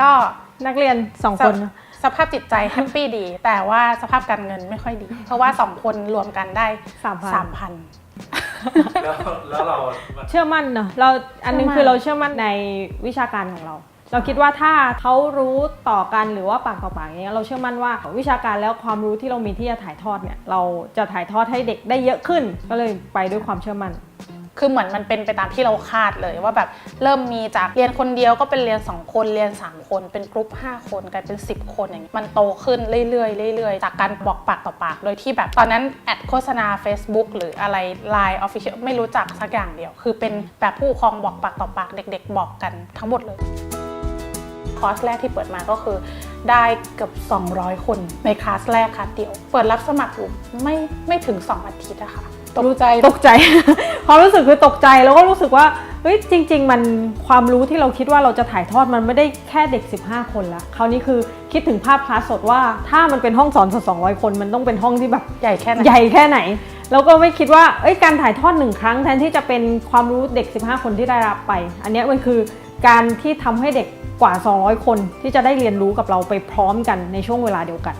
ก็นักเรียนสองคนสภาพจิตใจแฮปปี้ดี แต่ว่าสภาพการเงินไม่ค่อยดี เพราะว่าสองคนรวมกันได้สามพันสามพันแล้วแล้วเราเชื่อมั่นเนอะเราอันหนึงเชื่อมั่นคือเราเชื่อมั่นในวิชาการของเรา เราคิดว่าถ้าเขารู้ต่อกันหรือว่าปากต่อปากอย่างเงี้ยเราเชื่อมั่นว่าวิชาการแล้วความรู้ที่เรามีที่จะถ่ายทอดเนี่ยเราจะถ่ายทอดให้เด็กได้เยอะขึ้น ก็เลยไปด้วยความเชื่อมั่น คือเหมือนมันเป็นไปตามที่เราคาดเลยว่าแบบเริ่มมีจากเรียนคนเดียวก็เป็นเรียน 2 คนเรียน 3 คนเป็นกรุ๊ป5คนกลายเป็น 10 คนอย่างเงี้มันโตขึ้นเรื่อยๆเรื่อยๆจากการบอกปากต่อปาก โดยที่แบบตอนนั้นแอดโฆษณา Facebook หรืออะไร Line Official ไม่รู้จักสักอย่างเดียว คือเป็นแบบผู้ปกครองบอกปากต่อปากเด็ก ๆ บอกกันทั้งหมดเลยคอร์สแรกที่เปิดมาก็คือได้เกือบ 200 คนในคลาสแรกค่ะเดียว เปิดรับสมัครอยู่ไม่ไม่ถึง 2 อาทิตย์อะค่ะ ตกใจตกใจ ความรู้สึกคือตกใจแล้วก็รู้สึกว่าเฮ้ยจริง ๆ มันความรู้ที่เราคิดว่าเราจะถ่ายทอดมันไม่ได้แค่เด็ก 15 คนละคราวนี้คือคิดถึงภาพคลาสสดว่าถ้ามันเป็นห้องสอนสด200 คน มันต้องเป็นห้องที่แบบใหญ่แค่ไหนใหญ่แค่ไหนแล้วก็ไม่คิดว่าเอ้ยการถ่ายทอดหนึ่งครั้งแทนที่จะเป็นความรู้เด็ก 15 คนที่ได้รับไป อันเนี้ยมันคือการที่ทำให้เด็กกว่า 200 คนที่จะได้เรียนรู้กับเราไปพร้อมกันในช่วงเวลาเดียวกัน